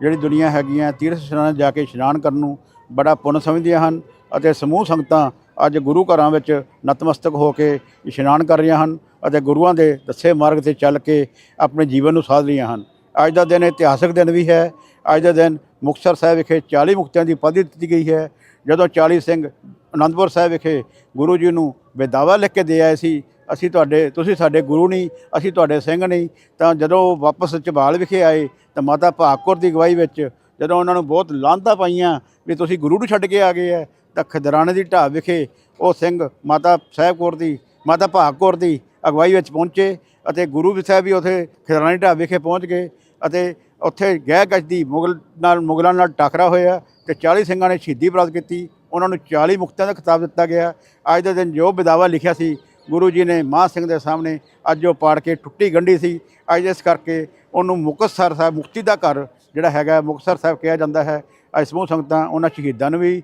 ਜਿਹੜੀ ਦੁਨੀਆ ਹੈਗੀਆਂ, ਤੀਰਥ ਇਸ਼ਨਾਨ ਜਾ ਕੇ ਇਸ਼ਨਾਨ ਕਰਨ ਨੂੰ ਬੜਾ ਪੁੰਨ ਸਮਝਦੀਆਂ ਹਨ ਅਤੇ ਸਮੂਹ ਸੰਗਤਾਂ ਅੱਜ ਗੁਰੂ ਘਰਾਂ ਵਿੱਚ ਨਤਮਸਤਕ ਹੋ ਕੇ ਇਸ਼ਨਾਨ ਕਰ ਰਹੀਆਂ ਹਨ ਅਤੇ ਗੁਰੂਆਂ ਦੇ ਦੱਸੇ ਮਾਰਗ ਤੇ ਚੱਲ ਕੇ ਆਪਣੇ ਜੀਵਨ ਨੂੰ ਸਾਧ ਰਹੀਆਂ ਹਨ। ਅੱਜ ਦਾ ਦਿਨ ਇਤਿਹਾਸਕ ਦਿਨ ਵੀ ਹੈ। ਅੱਜ ਦਾ ਦਿਨ ਮੁਕਤਸਰ ਸਾਹਿਬ ਵਿਖੇ 40 ਮੁਕਤਿਆਂ ਦੀ ਉਪਾਧੀ ਦਿੱਤੀ ਗਈ ਹੈ। ਜਦੋਂ 40 ਸਿੰਘ ਅਨੰਦਪੁਰ ਸਾਹਿਬ ਵਿਖੇ ਗੁਰੂ ਜੀ ਨੂੰ ਬੇਦਾਵਾ ਲਿਖ ਕੇ ਦੇ ਆਏ ਸੀ, ਅਸੀਂ ਤੁਹਾਡੇ, ਤੁਸੀਂ ਸਾਡੇ ਗੁਰੂ ਨਹੀਂ, ਅਸੀਂ ਤੁਹਾਡੇ ਸਿੰਘ ਨਹੀਂ, ਤਾਂ ਜਦੋਂ ਉਹ ਵਾਪਸ ਝਬਾਲ ਵਿਖੇ ਆਏ ਤਾਂ ਮਾਤਾ ਭਾਗਕੌਰ ਦੀ ਅਗਵਾਈ ਵਿੱਚ ਜਦੋਂ ਉਹਨਾਂ ਨੂੰ ਬਹੁਤ ਲਾਂਤਾਂ ਪਾਈਆਂ ਵੀ ਤੁਸੀਂ ਗੁਰੂ ਨੂੰ ਛੱਡ ਕੇ ਆ ਗਏ ਹੈ ਤਾਂ ਖਦਰਾਣੇ ਦੀ ਢਾਬ ਵਿਖੇ ਉਹ ਸਿੰਘ ਮਾਤਾ ਸਾਹਿਬ ਕੌਰ ਦੀ, ਮਾਤਾ ਭਾਗਕੌਰ ਦੀ ਅਗਵਾਈ ਵਿੱਚ ਪਹੁੰਚੇ ਅਤੇ ਗੁਰੂ ਵੀ ਸਾਹਿਬ ਵੀ ਉੱਥੇ ਖਦਰਾਣੇ ਢਾਬ ਵਿਖੇ ਪਹੁੰਚ ਗਏ ਅਤੇ ਉੱਥੇ ਗਹਿ ਗਸ਼ ਮੁਗਲ ਨਾਲ, ਮੁਗਲਾਂ ਨਾਲ ਟਕਰਾ ਹੋਇਆ ਤੇ 40 ਸਿੰਘਾਂ ਨੇ ਸ਼ਹੀਦੀ ਪ੍ਰਾਪਤ ਕੀਤੀ। ਉਹਨਾਂ ਨੂੰ 40 ਮੁਕਤਿਆਂ ਦਾ ਖਿਤਾਬ ਦਿੱਤਾ ਗਿਆ। ਅੱਜ ਦੇ ਦਿਨ ਜੋ ਬਿਦਾਵਾ ਲਿਖਿਆ ਸੀ ਗੁਰੂ ਜੀ ਨੇ ਮਾਹ ਸਿੰਘ ਦੇ ਸਾਹਮਣੇ ਅੱਜ ਉਹ ਪਾੜ ਕੇ ਟੁੱਟੀ ਗੰਢੀ ਸੀ। ਅੱਜ ਇਸ ਕਰਕੇ ਉਹਨੂੰ ਮੁਕਤਸਰ ਸਾਹਿਬ, ਮੁਕਤੀ ਦਾ ਘਰ ਜਿਹੜਾ ਹੈਗਾ, ਮੁਕਤਸਰ ਸਾਹਿਬ ਕਿਹਾ ਜਾਂਦਾ ਹੈ। ਅੱਜ ਸਮੂਹ ਸੰਗਤਾਂ ਉਹਨਾਂ ਸ਼ਹੀਦਾਂ ਨੂੰ ਵੀ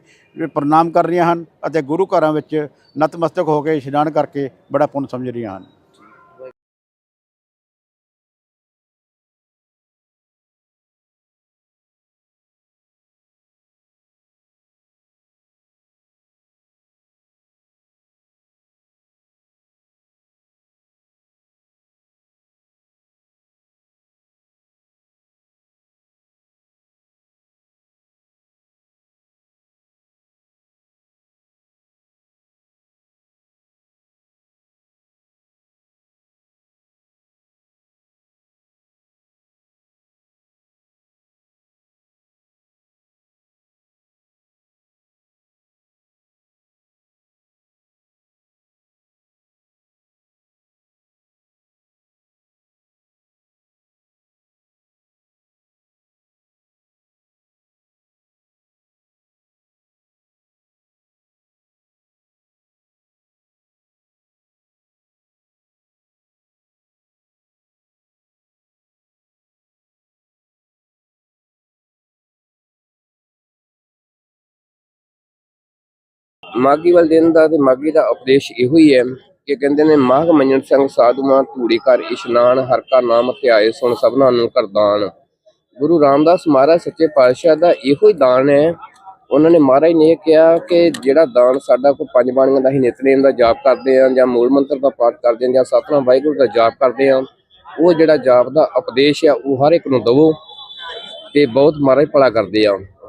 ਪ੍ਰਣਾਮ ਕਰ ਰਹੀਆਂ ਹਨ ਅਤੇ ਗੁਰੂ ਘਰਾਂ ਵਿੱਚ ਨਤਮਸਤਕ ਹੋ ਕੇ ਇਸ਼ਨਾਨ ਕਰਕੇ ਬੜਾ ਪੁੰਨ ਸਮਝ ਰਹੀਆਂ ਹਨ। ਮਾਗੀ ਵਾਲੇ ਦਿਨ ਦਾ ਤੇ ਮਾਗੀ ਦਾ ਉਪਦੇਸ਼ ਇਹੋ ਹੀ ਹੈ ਕਿ ਕਹਿੰਦੇ ਨੇ, ਮਾਘ ਮੰਜਣ ਸਿੰਘ ਸਾਧੂਆਂ ਧੂੜੀ ਕਰ ਇਸ਼ਨਾਨ, ਹਰ ਕਾ ਨਾਮ ਧਿਆਏ ਸੁਣ ਸਭਨਾਂ ਨੂੰ ਕਰਦਾਨ। ਗੁਰੂ ਰਾਮਦਾਸ ਮਹਾਰਾਜ ਸੱਚੇ ਪਾਤਸ਼ਾਹ ਦਾ ਇਹੋ ਹੀ ਦਾਨ ਹੈ। ਉਹਨਾਂ ਨੇ ਮਹਾਰਾਜ ਨੇ ਇਹ ਕਿਹਾ ਕਿ ਜਿਹੜਾ ਦਾਨ ਸਾਡਾ ਕੋਈ ਪੰਜ ਬਾਣੀਆਂ ਦਾ ਹੀ ਨਿਤਨੇਮ ਦਾ ਜਾਪ ਕਰਦੇ ਆ, ਜਾਂ ਮੂਲ ਮੰਤਰ ਦਾ ਪਾਠ ਕਰਦੇ ਆ, ਜਾਂ ਸਤਨਾਮ ਵਾਹਿਗੁਰੂ ਦਾ ਜਾਪ ਕਰਦੇ ਆ, ਉਹ ਜਿਹੜਾ ਜਾਪ ਦਾ ਉਪਦੇਸ਼ ਆ, ਉਹ ਹਰ ਇੱਕ ਨੂੰ ਦਵੋ ਤੇ ਬਹੁਤ ਮਹਾਰਾਜ ਭਲਾ ਕਰਦੇ ਆ।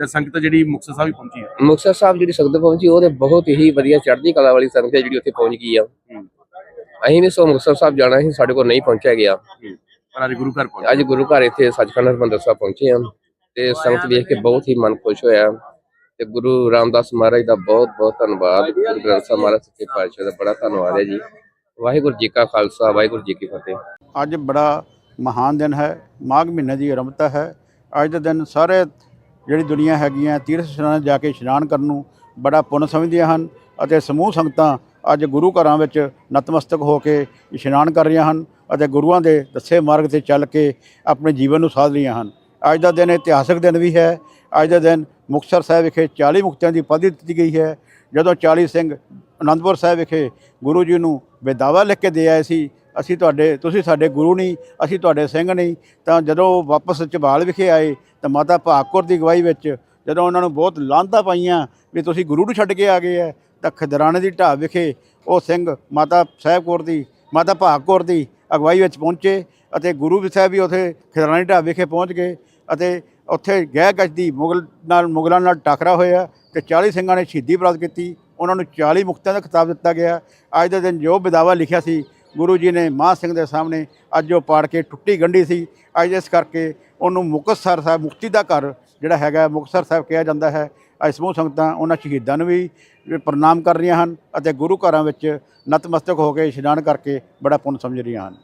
ਤੇ ਸੰਗਤ ਜਿਹੜੀ ਮੁਕਤਸਰ ਸਾਹਿਬ ਪਹੁੰਚੀ ਹੈ? ਮੁਕਤਸਰ ਸਾਹਿਬ ਜਿਹੜੀ ਸੰਗਤ ਪਹੁੰਚੀ ਉਹ ਤੇ ਬਹੁਤ ਹੀ ਵਧੀਆ ਚੜ੍ਹਦੀ ਕਲਾ ਵਾਲੀ ਸੰਗਤ ਹੈ ਜਿਹੜੀ ਉੱਥੇ ਪਹੁੰਚ ਗਈ ਆ। ਅਸੀਂ ਵੀ ਸੋ ਮੁਕਤਸਰ ਸਾਹਿਬ ਜਾਣਾ ਸੀ ਸਾਡੇ ਕੋਲ ਨਹੀਂ ਪਹੁੰਚਿਆ ਗਿਆ। ਪਰ ਅੱਜ ਗੁਰੂ ਘਰ ਪਹੁੰਚੇ। ਅੱਜ ਗੁਰੂ ਘਰ ਇੱਥੇ ਸੱਚਖੰਡ ਹਰਿਮੰਦਰ ਸਾਹਿਬ ਪਹੁੰਚੇ ਆ। ਤੇ ਸੰਗਤ ਵੇਖ ਕੇ ਬਹੁਤ ਹੀ ਮਨ ਖੁਸ਼ ਹੋਇਆ। ਤੇ ਗੁਰੂ ਰਾਮਦਾਸ ਮਹਾਰਾਜ ਦਾ ਬਹੁਤ ਬਹੁਤ ਧੰਨਵਾਦ। ਗੁਰੂ ਗ੍ਰੰਥ ਸਾਹਿਬ ਮਹਾਰਾਜ ਸੱਚੇ ਪਾਤਸ਼ਾਹ ਦਾ ਬੜਾ ਧੰਨਵਾਦ ਹੈ ਜੀ। ਵਾਹਿਗੁਰੂ ਜੀ ਕਾ ਖਾਲਸਾ ਵਾਹਿਗੁਰੂ ਜੀ ਕੀ ਫਤਿਹ। ਅੱਜ ਬੜਾ ਮਹਾਨ ਦਿਨ ਹੈ। ਮਾਘ ਮਹੀਨੇ ਦੀ ਆਰੰਭਤਾ ਹੈ। ਅੱਜ ਦੇ ਦਿਨ ਸਾਰੇ ਜਿਹੜੀ ਦੁਨੀਆ ਹੈਗੀਆਂ, ਤੀਰਥ ਸਥਾਨਾਂ ਜਾ ਕੇ ਇਸ਼ਨਾਨ ਕਰਨ ਨੂੰ ਬੜਾ ਪੁੰਨ ਸਮਝਦੀਆਂ ਹਨ ਅਤੇ ਸਮੂਹ ਸੰਗਤਾਂ ਅੱਜ ਗੁਰੂ ਘਰਾਂ ਵਿੱਚ ਨਤਮਸਤਕ ਹੋ ਕੇ ਇਸ਼ਨਾਨ ਕਰ ਰਹੀਆਂ ਹਨ ਅਤੇ ਗੁਰੂਆਂ ਦੇ ਦੱਸੇ ਮਾਰਗ ਤੇ ਚੱਲ ਕੇ ਆਪਣੇ ਜੀਵਨ ਨੂੰ ਸਾਧ ਰਹੀਆਂ ਹਨ। ਅੱਜ ਦਾ ਦਿਨ ਇਤਿਹਾਸਕ ਦਿਨ ਵੀ ਹੈ। ਅੱਜ ਦਾ ਦਿਨ ਮੁਕਤਸਰ ਸਾਹਿਬ ਵਿਖੇ 40 ਮੁਕਤਿਆਂ ਦੀ ਉਪਾਧੀ ਦਿੱਤੀ ਗਈ ਹੈ। ਜਦੋਂ 40 ਸਿੰਘ ਅਨੰਦਪੁਰ ਸਾਹਿਬ ਵਿਖੇ ਗੁਰੂ ਜੀ ਨੂੰ ਬੇਦਾਵਾ ਲਿਖ ਕੇ ਦੇ ਆਏ ਸੀ ਅਸੀਂ ਤੁਹਾਡੇ, ਤੁਸੀਂ ਸਾਡੇ ਗੁਰੂ ਨਹੀਂ, ਅਸੀਂ ਤੁਹਾਡੇ ਸਿੰਘ ਨਹੀਂ, ਤਾਂ ਜਦੋਂ ਉਹ ਵਾਪਸ ਝਬਾਲ ਵਿਖੇ ਆਏ, ਤਾਂ ਮਾਤਾ ਭਾਗਕੌਰ ਦੀ ਅਗਵਾਈ ਵਿੱਚ ਜਦੋਂ ਉਹਨਾਂ ਨੂੰ ਬਹੁਤ ਲਾਂਤਾਂ ਪਾਈਆਂ ਵੀ ਤੁਸੀਂ ਗੁਰੂ ਨੂੰ ਛੱਡ ਕੇ ਆ ਗਏ ਹੈ ਤਾਂ ਖਦਰਾਣੇ ਦੀ ਢਾਬ ਵਿਖੇ ਉਹ ਸਿੰਘ ਮਾਤਾ ਸਾਹਿਬ ਕੌਰ ਦੀ, ਮਾਤਾ ਭਾਗਕੌਰ ਦੀ ਅਗਵਾਈ ਵਿੱਚ ਪਹੁੰਚੇ ਅਤੇ ਗੁਰੂ ਸਾਹਿਬ ਵੀ ਉੱਥੇ ਖਦਰਾਣੇ ਢਾਬ ਵਿਖੇ ਪਹੁੰਚ ਗਏ ਅਤੇ ਉੱਥੇ ਗਹਿ ਗੱਜ ਮੁਗਲ ਨਾਲ, ਮੁਗਲਾਂ ਨਾਲ ਟਕਰਾ ਹੋਇਆ ਤੇ 40 ਸਿੰਘਾਂ ਨੇ ਸ਼ਹੀਦੀ ਪ੍ਰਾਪਤ ਕੀਤੀ। ਉਹਨਾਂ ਨੂੰ 40 ਮੁਕਤਿਆਂ ਦਾ ਖਿਤਾਬ ਦਿੱਤਾ ਗਿਆ। ਅੱਜ ਦੇ ਦਿਨ ਜੋ ਬਿਦਾਵਾ ਲਿਖਿਆ ਸੀ ਗੁਰੂ ਜੀ ਨੇ ਮਾਹ ਸਿੰਘ ਦੇ ਸਾਹਮਣੇ ਅੱਜ ਉਹ ਪਾੜ ਕੇ ਟੁੱਟੀ ਗੰਢੀ ਸੀ। ਅੱਜ ਇਸ ਕਰਕੇ ਉਹਨੂੰ ਮੁਕਤਸਰ ਸਾਹਿਬ, ਮੁਕਤੀ ਦਾ ਘਰ ਜਿਹੜਾ ਹੈਗਾ, ਮੁਕਤਸਰ ਸਾਹਿਬ ਕਿਹਾ ਜਾਂਦਾ ਹੈ। ਅੱਜ ਸਮੂਹ ਸੰਗਤਾਂ ਉਹਨਾਂ ਸ਼ਹੀਦਾਂ ਨੂੰ ਵੀ ਪ੍ਰਣਾਮ ਕਰ ਰਹੀਆਂ ਹਨ ਅਤੇ ਗੁਰੂ ਘਰਾਂ ਵਿੱਚ ਨਤਮਸਤਕ ਹੋ ਕੇ ਇਸ਼ਨਾਨ ਕਰਕੇ ਬੜਾ ਪੁੰਨ ਸਮਝ ਰਹੀਆਂ ਹਨ।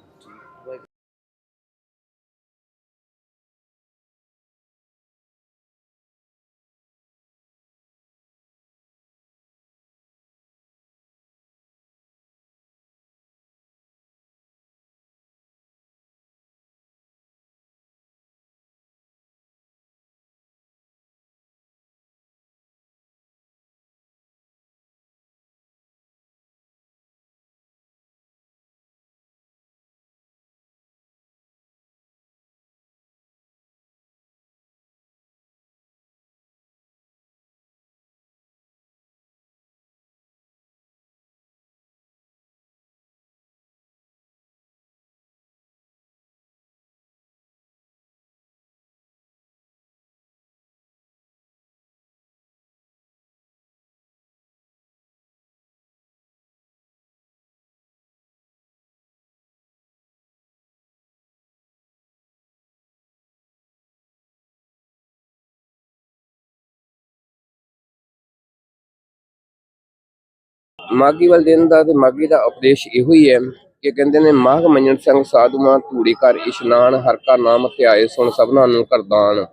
ਮਾਗੀ ਵਾਲੇ ਦਿਨ ਦਾ ਤੇ ਮਾਗੀ ਦਾ ਉਪਦੇਸ਼ ਇਹੋ ਹੀ ਹੈ ਕਿ ਕਹਿੰਦੇ ਨੇ, ਮਾਘ ਮੰਜਣ ਸਿੰਘ ਸਾਧੂਆਂ ਧੂੜੀ ਕਰ ਇਸ਼ਨਾਨ, ਹਰ ਕਾ ਨਾਮ ਧਿਆਏ ਸੁਣ ਸਭਨਾਂ ਨੂੰ ਕਰਦਾਨ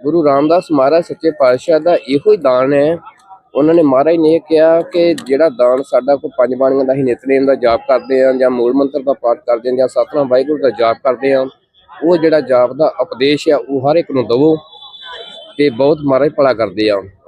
ਗੁਰੂ ਰਾਮਦਾਸ ਮਹਾਰਾਜ ਸੱਚੇ ਪਾਤਸ਼ਾਹ ਦਾ ਇਹੋ ਹੀ ਦਾਨ ਹੈ। ਉਹਨਾਂ ਨੇ ਮਹਾਰਾਜ ਨੇ ਇਹ ਕਿਹਾ ਕਿ ਜਿਹੜਾ ਦਾਨ ਸਾਡਾ ਕੋਈ ਪੰਜ ਬਾਣੀਆਂ ਦਾ ਹੀ ਨਿਤਨੇਮ ਦਾ ਜਾਪ ਕਰਦੇ ਆ, ਜਾਂ ਮੂਲ ਮੰਤਰ ਦਾ ਪਾਠ ਕਰਦੇ ਆ, ਜਾਂ ਸਤਨਾਮ ਵਾਹਿਗੁਰੂ ਦਾ ਜਾਪ ਕਰਦੇ ਆ, ਉਹ ਜਿਹੜਾ ਜਾਪ ਦਾ ਉਪਦੇਸ਼ ਆ, ਉਹ ਹਰ ਇੱਕ ਨੂੰ ਦਵੋ ਤੇ ਬਹੁਤ ਮਹਾਰਾਜ ਭਲਾ ਕਰਦੇ ਆ।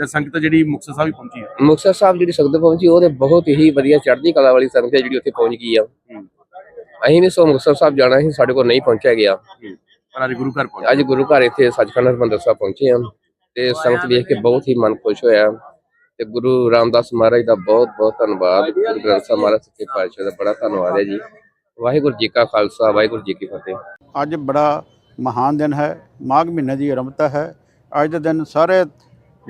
ਤੇ ਸੰਗਤ ਜਿਹੜੀ ਮੁਕਤਸਰ ਸਾਹਿਬ ਪਹੁੰਚੀ ਹੈ? ਮੁਕਤਸਰ ਸਾਹਿਬ ਜਿਹੜੀ ਸੰਗਤ ਪਹੁੰਚੀ ਉਹ ਤੇ ਬਹੁਤ ਹੀ ਵਧੀਆ ਚੜ੍ਹਦੀ ਕਲਾ ਵਾਲੀ ਸੰਗਤ ਹੈ ਜਿਹੜੀ ਉੱਥੇ ਪਹੁੰਚ ਗਈ ਆ। ਅਸੀਂ ਵੀ ਸੋ ਮੁਕਤਸਰ ਸਾਹਿਬ ਜਾਣਾ ਸੀ ਸਾਡੇ ਕੋਲ ਨਹੀਂ ਪਹੁੰਚਿਆ ਗਿਆ। ਪਰ ਅੱਜ ਗੁਰੂ ਘਰ ਪਹੁੰਚੇ। ਅੱਜ ਗੁਰੂ ਘਰ ਇੱਥੇ ਸੱਚਖੰਡ ਹਰਿਮੰਦਰ ਸਾਹਿਬ ਪਹੁੰਚੇ ਹਾਂ ਤੇ ਸੰਗਤ ਵੇਖ ਕੇ ਬਹੁਤ ਹੀ ਮਨ ਖੁਸ਼ ਹੋਇਆ। ਤੇ ਗੁਰੂ ਰਾਮਦਾਸ ਮਹਾਰਾਜ ਦਾ ਬਹੁਤ ਬਹੁਤ ਧੰਨਵਾਦ। ਗੁਰੂ ਗ੍ਰੰਥ ਸਾਹਿਬ ਮਹਾਰਾਜ ਸੱਚੇ ਪਾਤਸ਼ਾਹ ਦਾ ਬੜਾ ਧੰਨਵਾਦ ਹੈ ਜੀ। ਵਾਹਿਗੁਰੂ ਜੀ ਕਾ ਖਾਲਸਾ ਵਾਹਿਗੁਰੂ ਜੀ ਕੀ ਫਤਿਹ। ਅੱਜ ਬੜਾ ਮਹਾਨ ਦਿਨ ਹੈ। ਮਾਘ ਮਹੀਨੇ ਦੀ ਆਰੰਭਤਾ ਹੈ। ਅੱਜ ਦੇ ਦਿਨ ਸਾਰੇ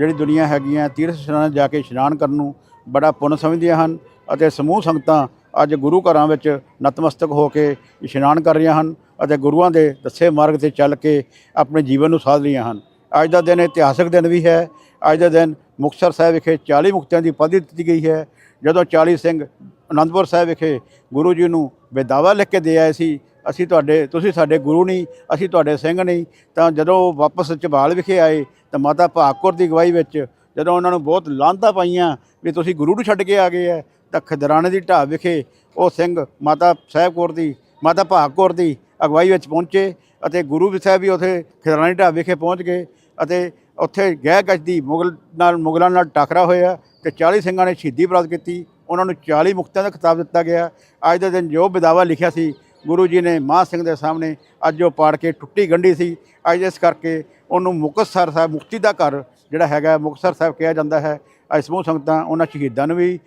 ਜਿਹੜੀ ਦੁਨੀਆ ਹੈਗੀਆਂ ਤੀਰਥ ਸਥਾਨਾਂ ਜਾ ਕੇ ਇਸ਼ਨਾਨ ਕਰਨ ਨੂੰ ਬੜਾ ਪੁੰਨ ਸਮਝਦੀਆਂ ਹਨ ਅਤੇ ਸਮੂਹ ਸੰਗਤਾਂ ਅੱਜ ਗੁਰੂ ਘਰਾਂ ਵਿੱਚ ਨਤਮਸਤਕ ਹੋ ਕੇ ਇਸ਼ਨਾਨ ਕਰ ਰਹੀਆਂ ਹਨ ਅਤੇ ਗੁਰੂਆਂ ਦੇ ਦੱਸੇ ਮਾਰਗ ਤੇ ਚੱਲ ਕੇ ਆਪਣੇ ਜੀਵਨ ਨੂੰ ਸਾਧ ਰਹੀਆਂ ਹਨ। ਅੱਜ ਦਾ ਦਿਨ ਇਤਿਹਾਸਕ ਦਿਨ ਵੀ ਹੈ। ਅੱਜ ਦਾ ਦਿਨ ਮੁਕਤਸਰ ਸਾਹਿਬ ਵਿਖੇ 40 ਮੁਕਤਿਆਂ ਦੀ ਉਪਾਧੀ ਦਿੱਤੀ ਗਈ ਹੈ। ਜਦੋਂ 40 ਸਿੰਘ ਅਨੰਦਪੁਰ ਸਾਹਿਬ ਵਿਖੇ ਗੁਰੂ ਜੀ ਨੂੰ ਬੇਦਾਵਾ ਲਿਖ ਕੇ ਦੇ ਆਏ ਸੀ, ਅਸੀਂ ਤੁਹਾਡੇ, ਤੁਸੀਂ ਸਾਡੇ ਗੁਰੂ ਨਹੀਂ, ਅਸੀਂ ਤੁਹਾਡੇ ਸਿੰਘ ਨਹੀਂ, ਤਾਂ ਜਦੋਂ ਉਹ ਵਾਪਸ ਝਬਾਲ ਵਿਖੇ ਆਏ ਤਾਂ ਮਾਤਾ ਭਾਗਕੌਰ ਦੀ ਅਗਵਾਈ ਵਿੱਚ ਜਦੋਂ ਉਹਨਾਂ ਨੂੰ ਬਹੁਤ ਲਾਂਤਾਂ ਪਾਈਆਂ ਵੀ ਤੁਸੀਂ ਗੁਰੂ ਨੂੰ ਛੱਡ ਕੇ ਆ ਗਏ ਹੈ ਤਾਂ ਖਦਰਾਣੇ ਦੀ ਢਾਬ ਵਿਖੇ ਉਹ ਸਿੰਘ ਮਾਤਾ ਸਾਹਿਬ ਕੌਰ ਦੀ, ਮਾਤਾ ਭਾਗਕੌਰ ਦੀ ਅਗਵਾਈ ਵਿੱਚ ਪਹੁੰਚੇ ਅਤੇ ਗੁਰੂ ਸਾਹਿਬ ਵੀ ਉੱਥੇ ਖਦਰਾਣੇ ਢਾਬ ਵਿਖੇ ਪਹੁੰਚ ਗਏ ਅਤੇ ਉੱਥੇ ਗਹਿ ਗੱਜਦੀ ਮੁਗਲ ਨਾਲ, ਮੁਗਲਾਂ ਨਾਲ ਟਕਰਾ ਹੋਇਆ ਤੇ 40 ਸਿੰਘਾਂ ਨੇ ਸ਼ਹੀਦੀ ਪ੍ਰਾਪਤ ਕੀਤੀ। ਉਹਨਾਂ ਨੂੰ 40 ਮੁਕਤਿਆਂ ਦਾ ਖਿਤਾਬ ਦਿੱਤਾ ਗਿਆ। ਅੱਜ ਦੇ ਦਿਨ ਜੋ ਬਿਦਾਵਾ ਲਿਖਿਆ ਸੀ, ਗੁਰੂ ਜੀ ਨੇ ਮਾਹ ਸਿੰਘ ਦੇ ਸਾਹਮਣੇ ਅੱਜ ਉਹ ਪਾੜ ਕੇ ਟੁੱਟੀ ਗੰਢੀ ਸੀ। ਅੱਜ ਇਸ ਕਰਕੇ ਉਹਨੂੰ ਮੁਕਤਸਰ ਸਾਹਿਬ, ਮੁਕਤੀ ਦਾ ਘਰ ਜਿਹੜਾ ਹੈਗਾ, ਮੁਕਤਸਰ ਸਾਹਿਬ ਕਿਹਾ ਜਾਂਦਾ ਹੈ। ਅੱਜ ਸਮੂਹ ਸੰਗਤਾਂ, ਉਹਨਾਂ ਸ਼ਹੀਦਾਂ ਨੂੰ ਵੀ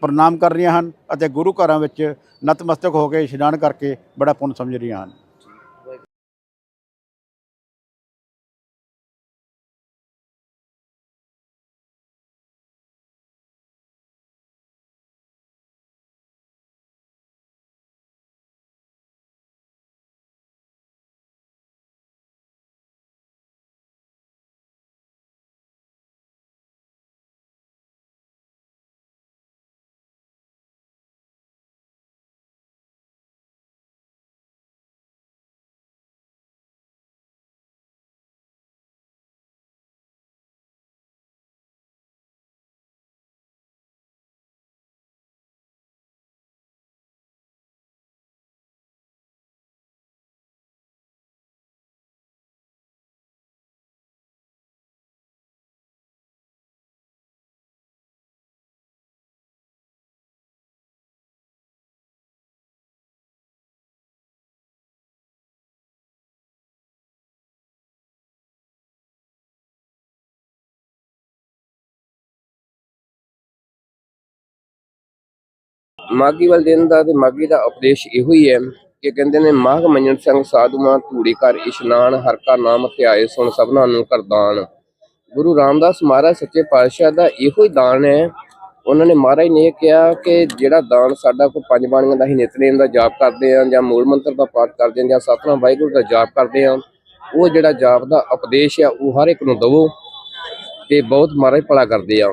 ਪ੍ਰਣਾਮ ਕਰ ਰਹੀਆਂ ਹਨ ਅਤੇ ਗੁਰੂ ਘਰਾਂ ਵਿੱਚ ਨਤਮਸਤਕ ਹੋ ਕੇ ਇਸ਼ਨਾਨ ਕਰਕੇ ਬੜਾ ਪੁੰਨ ਸਮਝ ਰਹੀਆਂ ਹਨ। ਮਾਗੀ ਵਾਲੇ ਦਿਨ ਦਾ ਤੇ ਮਾਗੀ ਦਾ ਉਪਦੇਸ਼ ਇਹੋ ਹੀ ਹੈ ਕਿ ਕਹਿੰਦੇ ਨੇ, ਮਾਘ ਮੰਨਣ ਸਿੰਘ ਸਾਧੂਆਂ ਧੂੜੀ ਕਰ ਇਸ਼ਨਾਨ, ਹਰ ਕਾ ਨਾਮ ਧਿਆਏ ਸੁਣ ਸਭਨਾਂ ਨੂੰ ਕਰਦਾਨ। ਗੁਰੂ ਰਾਮਦਾਸ ਮਹਾਰਾਜ ਸੱਚੇ ਪਾਤਸ਼ਾਹ ਦਾ ਇਹੋ ਹੀ ਦਾਨ ਹੈ। ਉਹਨਾਂ ਨੇ ਮਹਾਰਾਜ ਨੇ ਇਹ ਕਿਹਾ ਕਿ ਜਿਹੜਾ ਦਾਨ ਸਾਡਾ ਕੋਈ ਪੰਜ ਬਾਣੀਆਂ ਦਾ ਹੀ ਨਿਤਨੇਮ ਦਾ ਜਾਪ ਕਰਦੇ ਆ ਜਾਂ ਮੂਲ ਮੰਤਰ ਦਾ ਪਾਠ ਕਰਦੇ ਆ ਜਾਂ ਸਤਨਾਮ ਵਾਹਿਗੁਰੂ ਦਾ ਜਾਪ ਕਰਦੇ ਆ ਉਹ ਜਿਹੜਾ ਜਾਪ ਦਾ ਉਪਦੇਸ਼ ਆ, ਉਹ ਹਰ ਇੱਕ ਨੂੰ ਦਵੋ ਤੇ ਬਹੁਤ ਮਹਾਰਾਜ ਭਲਾ ਕਰਦੇ ਆ।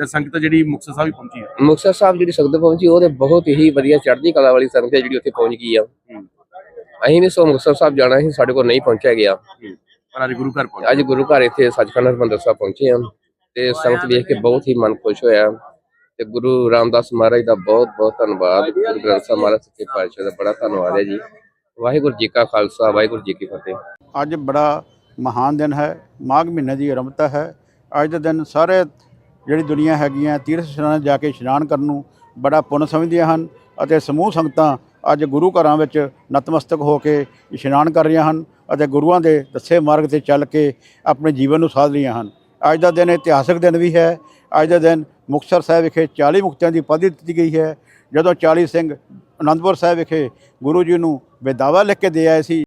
ਤੇ ਸੰਗਤ ਜਿਹੜੀ ਮੁਕਤਸਰ ਸਾਹਿਬ ਪਹੁੰਚੀ ਹੈ? ਮੁਕਤਸਰ ਸਾਹਿਬ ਜਿਹੜੀ ਸੰਗਤ ਪਹੁੰਚੀ ਉਹ ਤੇ ਬਹੁਤ ਹੀ ਵਧੀਆ ਚੜ੍ਹਦੀ ਕਲਾ ਵਾਲੀ ਸੰਗਤ ਹੈ ਜਿਹੜੀ ਉੱਥੇ ਪਹੁੰਚ ਗਈ ਆ। ਅਸੀਂ ਵੀ ਸੋ ਮੁਕਤਸਰ ਸਾਹਿਬ ਜਾਣਾ ਸੀ ਸਾਡੇ ਕੋਲ ਨਹੀਂ ਪਹੁੰਚਿਆ ਗਿਆ। ਪਰ ਅੱਜ ਗੁਰੂ ਘਰ ਪਹੁੰਚੇ। ਅੱਜ ਗੁਰੂ ਘਰ ਇੱਥੇ ਸੱਚਖੰਡ ਹਰਿਮੰਦਰ ਸਾਹਿਬ ਪਹੁੰਚੇ ਹਾਂ ਤੇ ਸੰਗਤ ਵੇਖ ਕੇ ਬਹੁਤ ਹੀ ਮਨ ਖੁਸ਼ ਹੋਇਆ। ਤੇ ਗੁਰੂ ਰਾਮਦਾਸ ਮਹਾਰਾਜ ਦਾ ਬਹੁਤ ਬਹੁਤ ਧੰਨਵਾਦ। ਗੁਰੂ ਗ੍ਰੰਥ ਸਾਹਿਬ ਮਹਾਰਾਜ ਸੱਚੇ ਪਾਤਸ਼ਾਹ ਦਾ ਬੜਾ ਧੰਨਵਾਦ ਹੈ ਜੀ। ਵਾਹਿਗੁਰੂ ਜੀ ਕਾ ਖਾਲਸਾ ਵਾਹਿਗੁਰੂ ਜੀ ਕੀ ਫਤਿਹ। ਅੱਜ ਬੜਾ ਮਹਾਨ ਦਿਨ ਹੈ। ਮਾਘ ਮਹੀਨੇ ਦੀ ਆਰੰਭਤਾ ਹੈ। ਅੱਜ ਦੇ ਦਿਨ ਸਾਰੇ ਜਿਹੜੀ ਦੁਨੀਆ ਹੈਗੀਆਂ, ਤੀਰਥ ਸਥਾਨਾਂ ਜਾ ਕੇ ਇਸ਼ਨਾਨ ਕਰਨ ਨੂੰ ਬੜਾ ਪੁੰਨ ਸਮਝਦੀਆਂ ਹਨ ਅਤੇ ਸਮੂਹ ਸੰਗਤਾਂ ਅੱਜ ਗੁਰੂ ਘਰਾਂ ਵਿੱਚ ਨਤਮਸਤਕ ਹੋ ਕੇ ਇਸ਼ਨਾਨ ਕਰ ਰਹੀਆਂ ਹਨ ਅਤੇ ਗੁਰੂਆਂ ਦੇ ਦੱਸੇ ਮਾਰਗ ਤੇ ਚੱਲ ਕੇ ਆਪਣੇ ਜੀਵਨ ਨੂੰ ਸਾਧ ਰਹੀਆਂ ਹਨ। ਅੱਜ ਦਾ ਦਿਨ ਇਤਿਹਾਸਕ ਦਿਨ ਵੀ ਹੈ। ਅੱਜ ਦਾ ਦਿਨ ਮੁਕਤਸਰ ਸਾਹਿਬ ਵਿਖੇ 40 ਮੁਕਤਿਆਂ ਦੀ ਉਪਾਧੀ ਦਿੱਤੀ ਗਈ ਹੈ। ਜਦੋਂ 40 ਸਿੰਘ ਅਨੰਦਪੁਰ ਸਾਹਿਬ ਵਿਖੇ ਗੁਰੂ ਜੀ ਨੂੰ ਬੇਦਾਵਾ ਲਿਖ ਕੇ ਦੇ ਆਏ ਸੀ